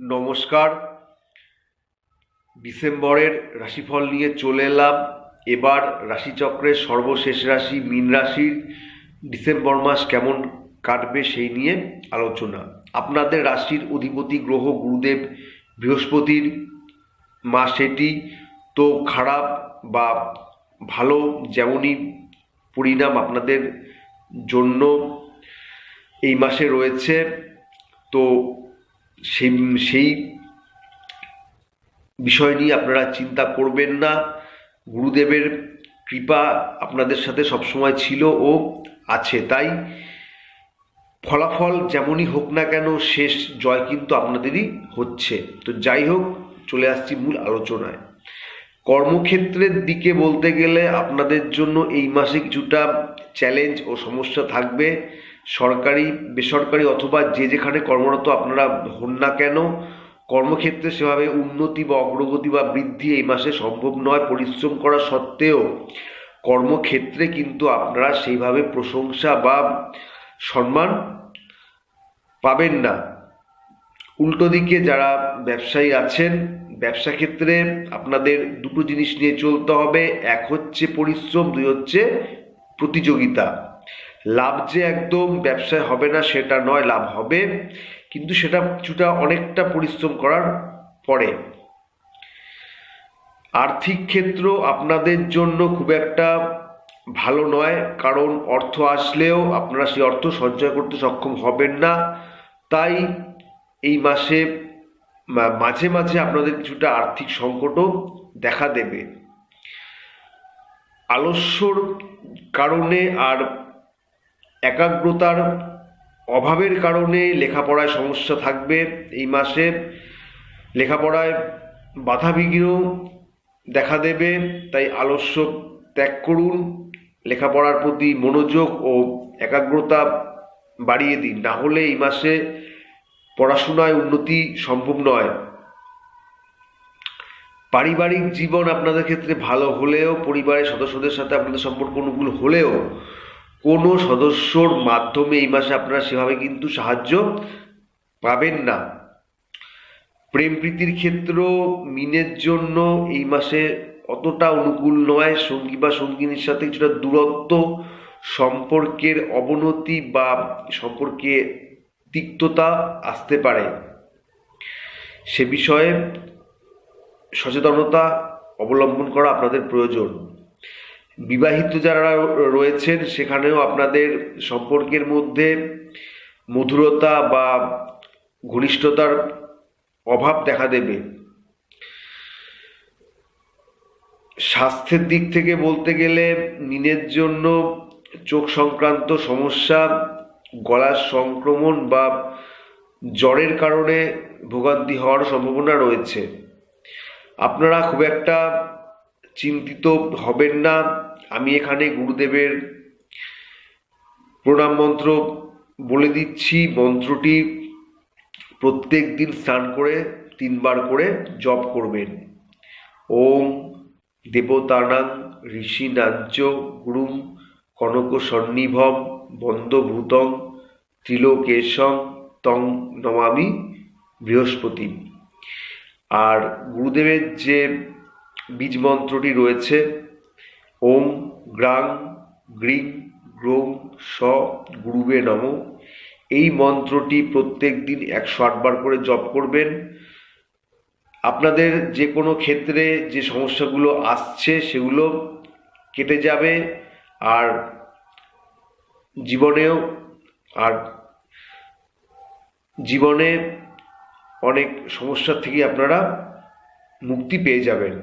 নমস্কার। ডিসেম্বরের রাশিফল নিয়ে চলে এলাম। এবার রাশিচক্রের সর্বশেষ রাশি মীন রাশির ডিসেম্বর মাস কেমন কাটবে সেই নিয়ে আলোচনা। আপনাদের রাশির অধিপতি গ্রহ গুরুদেব বৃহস্পতির মাস এটি তো খারাপ বা ভালো যেমনই পরিণাম আপনাদের জন্য এই মাসে রয়েছে। তো সেই সেই বিষয় নিয়ে আপনারা চিন্তা করবেন না। গুরুদেবের কৃপা আপনাদের সাথে সবসময় ছিল ও আছে। তাই ফলাফল যেমনই হোক না কেন, শেষ জয় কিন্তু আপনাদেরই হচ্ছে। তো যাই হোক, চলে আসছি মূল আলোচনায়। কর্মক্ষেত্রের দিকে বলতে গেলে আপনাদের জন্য এই মাসে কিছুটা চ্যালেঞ্জ ও সমস্যা থাকবে। সরকারি, বেসরকারি অথবা যে যেখানে কর্মরত আপনারা হন না কেন, কর্মক্ষেত্রে সেভাবে উন্নতি বা অগ্রগতি বা বৃদ্ধি এই মাসে সম্ভব নয়। পরিশ্রম করা সত্ত্বেও কর্মক্ষেত্রে কিন্তু আপনারা সেইভাবে প্রশংসা বা সম্মান পাবেন না। উল্টো দিকে যারা ব্যবসায়ী আছেন, ব্যবসা ক্ষেত্রে আপনাদের দুটো জিনিস নিয়ে চলতে হবে। এক হচ্ছে পরিশ্রম, দুই হচ্ছে প্রতিযোগিতা। লাভ যে একদম ব্যবসায় হবে না, সেটা নয়, লাভ হবে। কিন্তু সেটা কিছুটা অনেকটা পরিশ্রম করার পরে। আর্থিক ক্ষেত্র আপনাদের জন্য খুব একটা ভালো নয়, কারণ অর্থ আসলেও আপনারা সেই অর্থ সঞ্চয় করতে সক্ষম হবেন না। তাই এই মাসে মাঝে মাঝে আপনাদের কিছুটা আর্থিক সংকটও দেখা দেবে। আলস্যর কারণে আর একাগ্রতার অভাবের কারণে লেখাপড়ায় সমস্যা থাকবে এই মাসে। লেখাপড়ায় বাধা বাধাবিঘ্ন দেখা দেবে, তাই আলস্য ত্যাগ করুন। লেখাপড়ার প্রতি মনোযোগ ও একাগ্রতা বাড়িয়ে দিন। না হলে এই মাসে পড়াশোনায় উন্নতি সম্ভব নয়। পারিবারিক জীবন আপনাদের ক্ষেত্রে ভালো হলেও, পরিবারের সদস্যদের সাথে আপনাদের সম্পর্ক অনুকূল হলেও কোনো সদস্যর মাধ্যমে এই মাসে আপনারা সেভাবে কিন্তু সাহায্য পাবেন না। প্রেম প্রীতির ক্ষেত্র মিনের জন্য এই মাসে অতটা অনুকূল নয়। সঙ্গী বা সঙ্গিনীর সাথে কিছুটা দূরত্ব, সম্পর্কের অবনতি বা সম্পর্কে তিক্ততা আসতে পারে। সে বিষয়ে সচেতনতা অবলম্বন করা আপনাদের প্রয়োজন। বিবাহিত যারা রয়েছেন, সেখানেও আপনাদের সম্পর্কের মধ্যে মধুরতা বা ঘনিষ্ঠতার অভাব দেখা দেবে। স্বাস্থ্যের দিক থেকে বলতে গেলে মিনের জন্য চোখ সংক্রান্ত সমস্যা, গলার সংক্রমণ বা জ্বরের কারণে ভোগান্তি হওয়ার সম্ভাবনা রয়েছে। আপনারা খুব একটা চিন্তিত হবেন না। আমি এখানে গুরুদেবের প্রণাম মন্ত্র বলে দিচ্ছি। মন্ত্রটি প্রত্যেক দিন স্নান করে, তিনবার করে জপ করবেন। ওম দেবতানাং ঋষিনাঞ্চ গুরুম কনক সন্নিভম বন্দভূতং ত্রিলোকেশং তং নমামি বৃহস্পতি। আর গুরুদেবের যে বীজ মন্ত্রটি রয়েছে ওম গ্রাং গ্রিং গ্রৌম স গুরুবে নম। এই মন্ত্রটি প্রত্যেক দিন একশো আটবার করে জপ করবেন। আপনাদের যে কোনো ক্ষেত্রে যে সমস্যাগুলো আসছে সেগুলো কেটে যাবে আর জীবনেও আর জীবনে অনেক সমস্যার থেকে আপনারা মুক্তি পেয়ে যাবেন।